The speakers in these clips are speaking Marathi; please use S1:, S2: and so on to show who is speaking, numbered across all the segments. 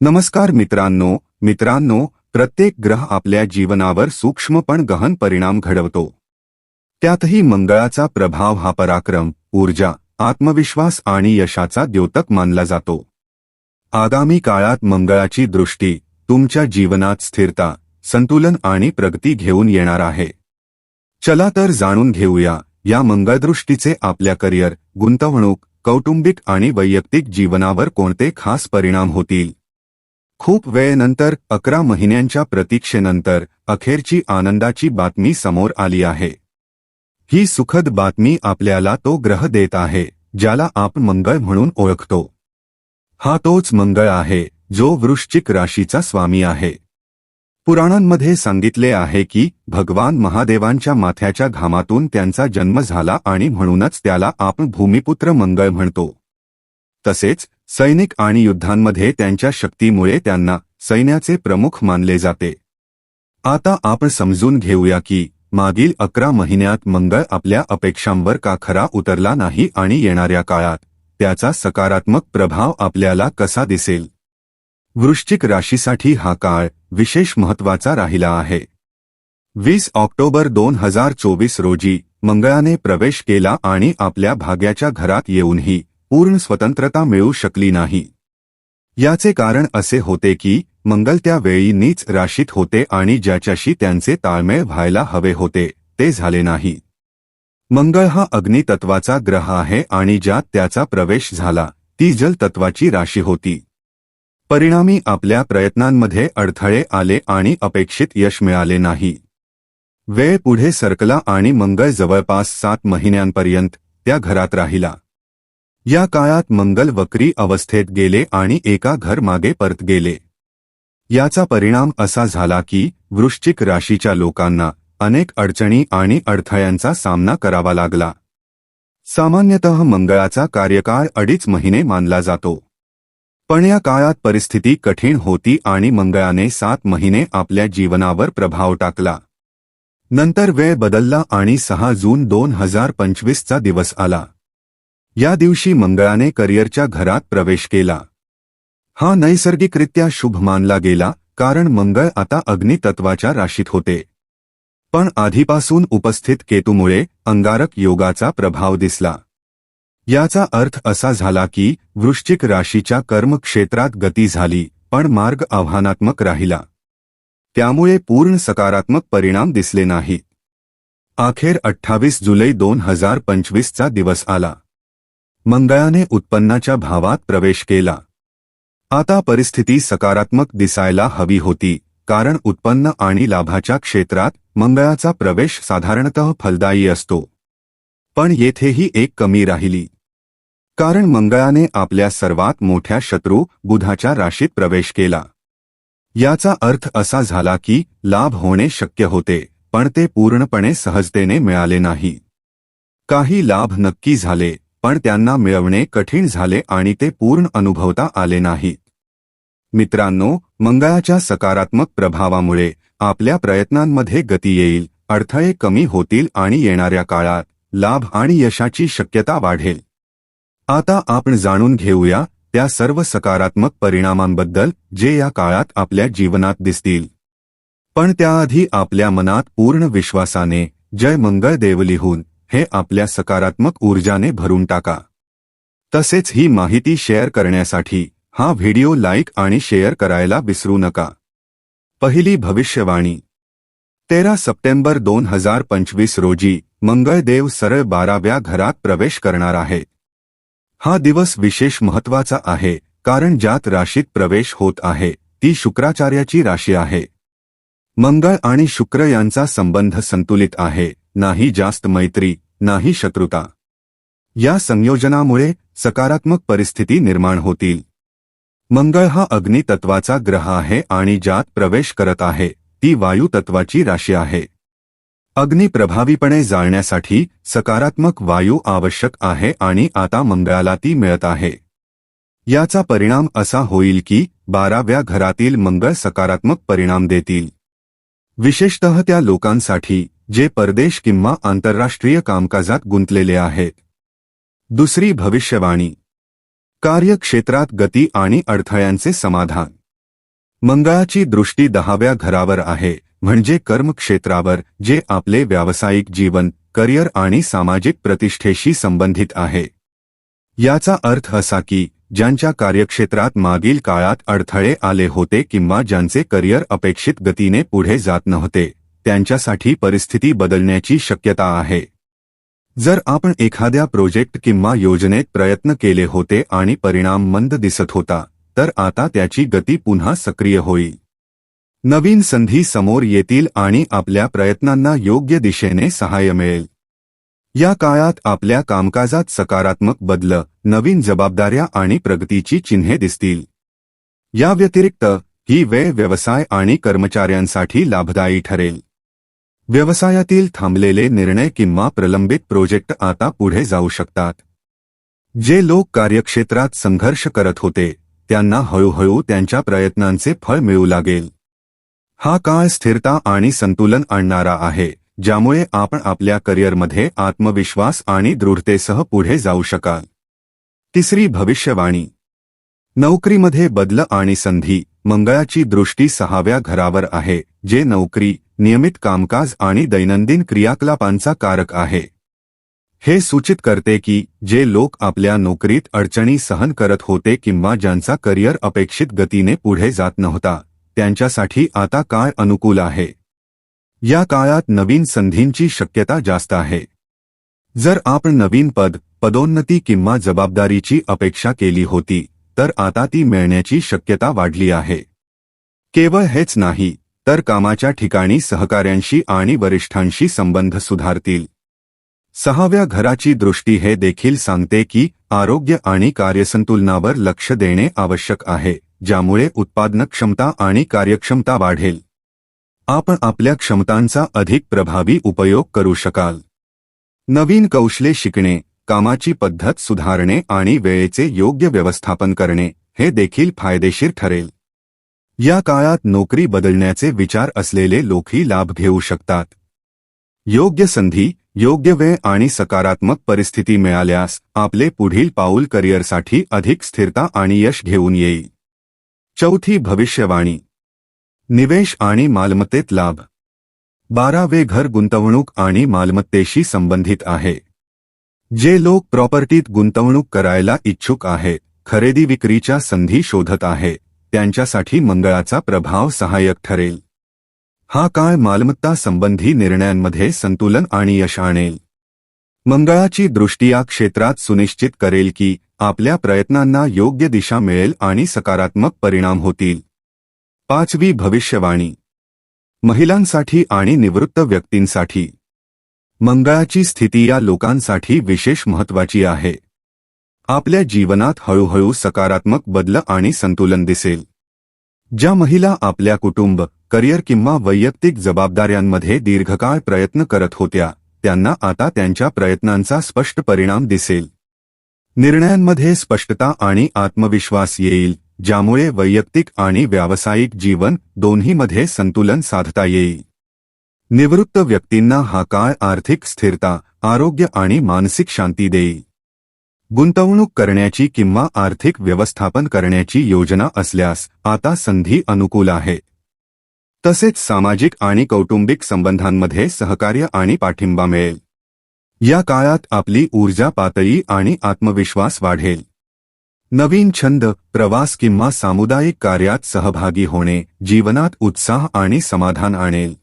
S1: नमस्कार मित्रांनो मित्रांनो प्रत्येक ग्रह आपल्या जीवनावर सूक्ष्म पण गहन परिणाम घडवतो. त्यातही मंगळाचा प्रभाव हा पराक्रम ऊर्जा आत्मविश्वास आणि यशाचा द्योतक मानला जातो. आगामी काळात मंगळाची दृष्टी तुमच्या जीवनात स्थिरता संतुलन आणि प्रगती घेऊन येणार आहे. चला तर जाणून घेऊया या मंगळदृष्टीचे आपल्या करिअर गुंतवणूक कौटुंबिक आणि वैयक्तिक जीवनावर कोणते खास परिणाम होतील? खूप वेळेनंतर अकरा महिन्यांच्या प्रतीक्षेनंतर अखेरची आनंदाची बातमी समोर आली आहे. ही सुखद बातमी आपल्याला तो ग्रह देत आहे ज्याला आपण मंगळ म्हणून ओळखतो. हा तोच मंगळ आहे जो वृश्चिक राशीचा स्वामी आहे. पुराणांमध्ये सांगितले आहे की भगवान महादेवांच्या माथ्याच्या घामातून त्यांचा जन्म झाला आणि म्हणूनच त्याला आपण भूमिपुत्र मंगळ म्हणतो. तसेच सैनिक आणि युद्धांमध्ये त्यांच्या शक्तीमुळे त्यांना सैन्याचे प्रमुख मानले जाते. आता आपण समजून घेऊया की मागील अकरा महिन्यात मंगळ आपल्या अपेक्षांवर का खरा उतरला नाही आणि येणाऱ्या काळात त्याचा सकारात्मक प्रभाव आपल्याला कसा दिसेल? वृश्चिक राशीसाठी हा काळ विशेष महत्त्वाचा राहिला आहे. वीस ऑक्टोबर दोन हजार चोवीस रोजी मंगळाने प्रवेश केला आणि आपल्या भाग्याच्या घरात येऊनही पूर्ण स्वतंत्रता मिळू शकली नाही. याचे कारण असे होते की मंगल त्या वेळी नीच राशीत होते आणि ज्याच्याशी त्यांचे ताळमेळ व्हायला हवे होते ते झाले नाही. मंगळ हा अग्नितत्वाचा ग्रह आहे आणि ज्यात त्याचा प्रवेश झाला ती जलतत्वाची राशी होती. परिणामी आपल्या प्रयत्नांमध्ये अडथळे आले आणि अपेक्षित यश मिळाले नाही. वेळ पुढे सरकला आणि मंगळ जवळपास सात महिन्यांपर्यंत त्या घरात राहिला. या काळात मंगल वक्री अवस्थेत गेले आणि एका घर मागे परत गेले. याचा परिणाम असा झाला की वृश्चिक राशीच्या लोकांना अनेक अडचणी आणि अडथळ्यांचा सामना करावा लागला. सामान्यतः मंगळाचा कार्यकाळ अडीच महिने मानला जातो. पण या काळात परिस्थिती कठीण होती आणि मंगळाने सात महिने आपल्या जीवनावर प्रभाव टाकला. नंतर वेळ बदलला आणि सहा जून दोन हजार पंचवीसचा दिवस आला. या दिवशी मंगळाने करिअरच्या घरात प्रवेश केला. हा नैसर्गिकरित्या शुभ मानला गेला कारण मंगळ आता अग्नितत्वाच्या राशीत होते. पण आधीपासून उपस्थित केतूमुळे अंगारक योगाचा प्रभाव दिसला. याचा अर्थ असा झाला की वृश्चिक राशीच्या कर्मक्षेत्रात गती झाली पण मार्ग आव्हानात्मक राहिला. त्यामुळे पूर्ण सकारात्मक परिणाम दिसले नाहीत. अखेर अठ्ठावीस जुलै दोन हजार पंचवीसचा दिवस आला. मंगळाने उत्पन्नाच्या भावात प्रवेश केला. आता परिस्थिती सकारात्मक दिसायला हवी होती कारण उत्पन्न आणि लाभाच्या क्षेत्रात मंगळाचा प्रवेश साधारणतः फलदायी असतो. पण येथेही एक कमी राहिली. कारण मंगळाने आपल्या सर्वात मोठ्या शत्रू बुधाच्या राशीत प्रवेश केला. याचा अर्थ असा झाला की लाभ होणे शक्य होते पण ते पूर्णपणे सहजतेने मिळाले नाही. काही लाभ नक्की झाले पण त्यांना मिळवणे कठीण झाले आणि ते पूर्ण अनुभवता आले नाहीत. मित्रांनो मंगळाच्या सकारात्मक प्रभावामुळे आपल्या प्रयत्नांमध्ये गती येईल अडथळे कमी होतील आणि येणाऱ्या काळात लाभ आणि यशाची शक्यता वाढेल. आता आपण जाणून घेऊया त्या सर्व सकारात्मक परिणामांबद्दल जे या काळात आपल्या जीवनात दिसतील. पण त्याआधी आपल्या मनात पूर्ण विश्वासाने जय मंगळ देव लिहून हे आपल्या सकारात्मक ऊर्जाने भरून टाका. तसेच ही माहिती शेअर करण्यासाठी हा व्हिडिओ लाईक आणि शेअर करायला विसरू नका. पहिली भविष्यवाणी. तेरा सप्टेंबर दोन हजार पंचवीस रोजी मंगळदेव सरळ बाराव्या घरात प्रवेश करणार आहे. हा दिवस विशेष महत्त्वाचा आहे कारण ज्यात राशीत प्रवेश होत आहे ती शुक्राचार्याची राशी आहे. मंगळ आणि शुक्र यांचा संबंध संतुलित आहे. नाही जास्त मैत्री नाही शत्रुता. या संयोजनामुळे सकारात्मक परिस्थिती निर्माण होतील. मंगळ हा अग्नितत्वाचा ग्रह आहे आणि ज्यात प्रवेश करत आहे ती वायू तत्वाची राशी आहे. अग्नी प्रभावीपणे जाळण्यासाठी सकारात्मक वायू आवश्यक आहे आणि आता मंगळाला ती मिळत आहे. याचा परिणाम असा होईल की बाराव्या घरातील मंगळ सकारात्मक परिणाम देतील. विशेषतः त्या लोकांसाठी जे परदेश किंवा आंतरराष्ट्रीय कामकाजात गुंतलेले आहेत. दुसरी भविष्यवाणी. कार्यक्षेत्रात गती आणि अडथळ्यांचे समाधान. मंगळाची दृष्टी दहाव्या घरावर आहे म्हणजे कर्मक्षेत्रावर जे आपले व्यावसायिक जीवन करिअर आणि सामाजिक प्रतिष्ठेशी संबंधित आहे. याचा अर्थ असा की ज्यांच्या कार्यक्षेत्रात मागील काळात अडथळे आले होते किंवा ज्यांचे करिअर अपेक्षित गतीने पुढे जात नव्हते त्यांच्यासाठी परिस्थिती बदलण्याची शक्यता आहे. जर आपण एखाद्या प्रोजेक्ट किंवा योजनेत प्रयत्न केले होते आणि परिणाम मंद दिसत होता तर आता त्याची गती पुन्हा सक्रिय होईल. नवीन संधी समोर येतील आणि आपल्या प्रयत्नांना योग्य दिशेने सहाय्य मिळेल. या काळात आपल्या कामकाजात सकारात्मक बदल नवीन जबाबदाऱ्या आणि प्रगतीची चिन्हे दिसतील. या व्यतिरिक्त ही वेळ व्यवसाय आणि कर्मचाऱ्यांसाठी लाभदायी ठरेल. व्यवसायातील थांबलेले निर्णय किंवा प्रलंबित प्रोजेक्ट आता पुढे जाऊ शकतात. जे लोक कार्यक्षेत्रात संघर्ष करत होते त्यांना हळूहळू त्यांच्या प्रयत्नांचे फळ मिळू लागेल. हा काळ स्थिरता आणि संतुलन आणणारा आहे ज्यामुळे आपण आपल्या करिअरमध्ये आत्मविश्वास आणि दृढतेसह पुढे जाऊ शकाल. तिसरी भविष्यवाणी. नोकरीमध्ये बदल आणि संधी मंगळाची दृष्टी सहाव्या घरावर आहे जे नोकरी नियमित कामकाज आणि दैनंदिन क्रियाकलापांचा कारक आहे. हे सूचित करते की जे लोक आपल्या नोकरीत अडचणी सहन करत होते किंवा ज्यांचा करिअर अपेक्षित गतीने पुढे जात नव्हता त्यांच्यासाठी आता काळ अनुकूल आहे? या काळात नवीन संधींची शक्यता जास्त आहे. जर आपण नवीन पद पदोन्नती किंवा जबाबदारीची अपेक्षा केली होती तर आता ती मिळण्याची शक्यता वाढली आहे. केवळ हेच नाही तर कामाच्या ठिकाणी सहकाऱ्यांशी आणि वरिष्ठांशी संबंध सुधारतील. सहाव्या घराची दृष्टी हे देखील सांगते की आरोग्य आणि कार्यसंतुलनावर लक्ष देणे आवश्यक आहे ज्यामुळे उत्पादन क्षमता आणि कार्यक्षमता वाढेल. आपण आपल्या क्षमतांचा अधिक प्रभावी उपयोग करू शकाल. नवीन कौशले शिकणे कामाची पद्धत सुधारणे आणि वेळेचे योग्य व्यवस्थापन करणे हे देखील फायदेशीर ठरेल. या काळात नोकरी बदलण्याचे विचार असलेले लोकही लाभ घेऊ शकतात. योग्य संधी योग्य वेळ आणि सकारात्मक परिस्थिती मिळाल्यास आपले पुढील पाऊल करिअरसाठी अधिक स्थिरता आणि यश घेऊन येईल. चौथी भविष्यवाणी. निवेश आणि मालमत्तेत लाभ. बारावे घर गुंतवणूक आणि मालमत्तेशी संबंधित आहे. जे लोक प्रॉपर्टीत गुंतवणूक करायला इच्छुक आहेत खरेदी विक्रीच्या संधी शोधत आहे. त्यांच्यासाठी मंगळाचा प्रभाव सहाय्यक ठरेल. हा काळ मालमत्ता संबंधी निर्णयांमध्ये संतुलन आणि यश आणेल. मंगळाची दृष्टी या क्षेत्रात सुनिश्चित करेल की आपल्या प्रयत्नांना योग्य दिशा मिळेल आणि सकारात्मक परिणाम होतील. पाचवी भविष्यवाणी. महिलांसाठी आणि निवृत्त व्यक्तींसाठी. मंगळाची स्थिती या लोकांसाठी विशेष महत्वाची आहे. आपल्या जीवनात हळूहळू सकारात्मक बदल आणि संतुलन दिसेल. ज्या महिला आपल्या कुटुंब करिअर किंवा वैयक्तिक जबाबदाऱ्यांमध्ये दीर्घकाळ प्रयत्न करत होत्या त्यांना आता त्यांच्या प्रयत्नांचा स्पष्ट परिणाम दिसेल. निर्णयांमध्ये स्पष्टता आणि आत्मविश्वास येईल ज्यामुळे वैयक्तिक आणि व्यावसायिक जीवन दोन्हीमध्ये संतुलन साधता येईल. निवृत्त व्यक्तींना हा काळ आर्थिक स्थिरता आरोग्य आणि मानसिक शांती देईल. गुंतवणूक करण्याची किंवा आर्थिक व्यवस्थापन करण्याची योजना असल्यास आता संधी अनुकूल आहे. तसेच सामाजिक आणि कौटुंबिक संबंधांमध्ये सहकार्य आणि पाठिंबा मिळेल. या काळात आपली ऊर्जा पातळी आणि आत्मविश्वास वाढेल. नवीन छंद प्रवास किंवा सामुदायिक कार्यात सहभागी होणे जीवनात उत्साह आणि समाधान आणेल.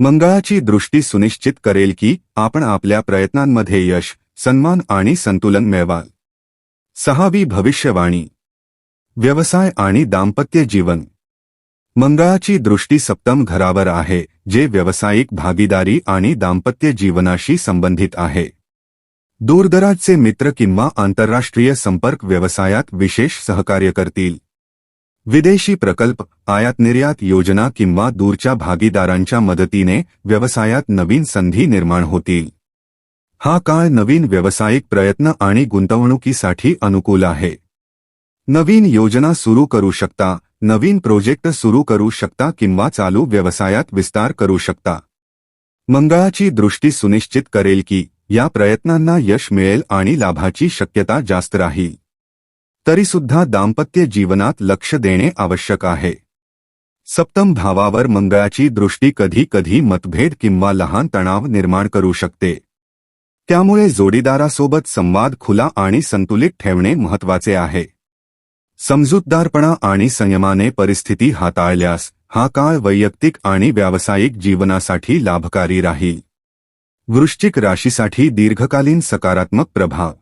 S1: मंगळाची दृष्टी सुनिश्चित करेल की आपण आपल्या प्रयत्नांमध्ये यश सन्मान आणि संतुलन मिळवाल. सहावी भविष्यवाणी. व्यवसाय आणि दाम्पत्य जीवन. मंगळाची दृष्टी सप्तम घरावर आहे जे व्यावसायिक भागीदारी आणि दाम्पत्य जीवनाशी संबंधित आहे. दूरदराजचे मित्र किंवा आंतरराष्ट्रीय संपर्क व्यवसायात विशेष सहकार्य करतील. विदेशी प्रकल्प आयात निर्यात योजना किंवा दूरच्या भागीदारांच्या मदतीने व्यवसायात नवीन संधी निर्माण होतील. हा काळ नवीन व्यावसायिक प्रयत्न आणि गुंतवणुकीसाठी अनुकूल आहे. नवीन योजना सुरू करू शकता नवीन प्रोजेक्ट सुरू करू शकता किंवा चालू व्यवसायात विस्तार करू शकता. मंगळाची दृष्टी सुनिश्चित करेल की या प्रयत्नांना यश मिळेल आणि लाभाची शक्यता जास्त राहील. तरीसुद्धा दाम्पत्य जीवनात लक्ष देणे आवश्यक आहे. सप्तम भावावर मंगळाची दृष्टी कधी कधी मतभेद किंवा लहान तणाव निर्माण करू शकते. त्यामुळे जोडीदारासोबत संवाद खुला आणि संतुलित ठेवणे महत्त्वाचे आहे. समजूतदारपणा आणि संयमाने परिस्थिती हाताळल्यास हा काळ वैयक्तिक आणि व्यावसायिक जीवनासाठी लाभकारी राहील. वृश्चिक राशीसाठी दीर्घकालीन सकारात्मक प्रभाव.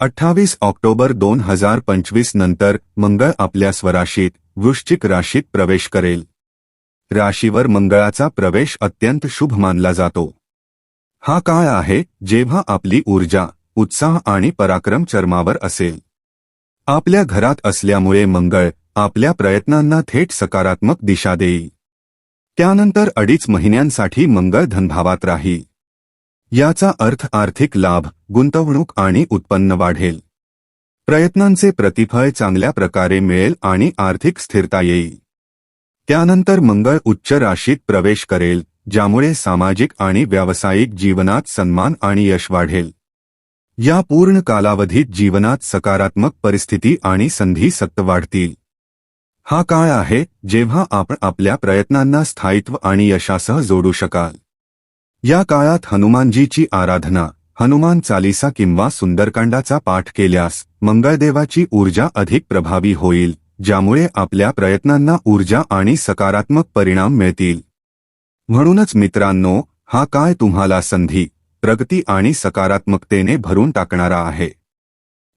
S1: अठ्ठावीस ऑक्टोबर दोन हजार पंचवीस नंतर मंगळ आपल्या स्वराशीत वृश्चिक राशीत प्रवेश करेल. राशीवर मंगळाचा प्रवेश अत्यंत शुभ मानला जातो. हा काळ आहे जेव्हा आपली ऊर्जा उत्साह आणि पराक्रम चर्मावर असेल? आपल्या घरात असल्यामुळे मंगळ आपल्या प्रयत्नांना थेट सकारात्मक दिशा देईल. त्यानंतर अडीच महिन्यांसाठी मंगळ धनभावात राहील. याचा अर्थ आर्थिक लाभ गुंतवणूक आणि उत्पन्न वाढेल. प्रयत्नांचे प्रतिफळ चांगल्या प्रकारे मिळेल आणि आर्थिक स्थिरता येईल. त्यानंतर मंगळ उच्च राशीत प्रवेश करेल ज्यामुळे सामाजिक आणि व्यावसायिक जीवनात सन्मान आणि यश वाढेल. या पूर्ण कालावधीत जीवनात सकारात्मक परिस्थिती आणि संधी सक्त वाढतील. हा काळ आहे जेव्हा आपण आपल्या प्रयत्नांना स्थायित्व आणि यशासह जोडू शकाल. या काळात हनुमानजीची आराधना हनुमान चालिसा किंवा सुंदरकांडाचा पाठ केल्यास मंगळदेवाची ऊर्जा अधिक प्रभावी होईल ज्यामुळे आपल्या प्रयत्नांना ऊर्जा आणि सकारात्मक परिणाम मिळतील. म्हणूनच मित्रांनो हा काय तुम्हाला संधी प्रगती आणि सकारात्मकतेने भरून टाकणारा आहे?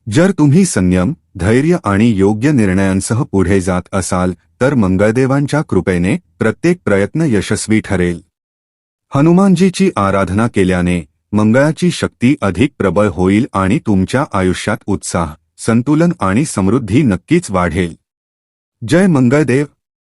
S1: जर तुम्ही संयम धैर्य आणि योग्य निर्णयांसह पुढे जात असाल तर मंगळदेवांच्या कृपेने प्रत्येक प्रयत्न यशस्वी ठरेल. हनुमानजीची आराधना केल्याने मंगळाची शक्ती अधिक प्रबळ होईल आणि तुमच्या आयुष्यात उत्साह संतुलन आणि समृद्धी नक्कीच वाढेल. जय मंगळदेव!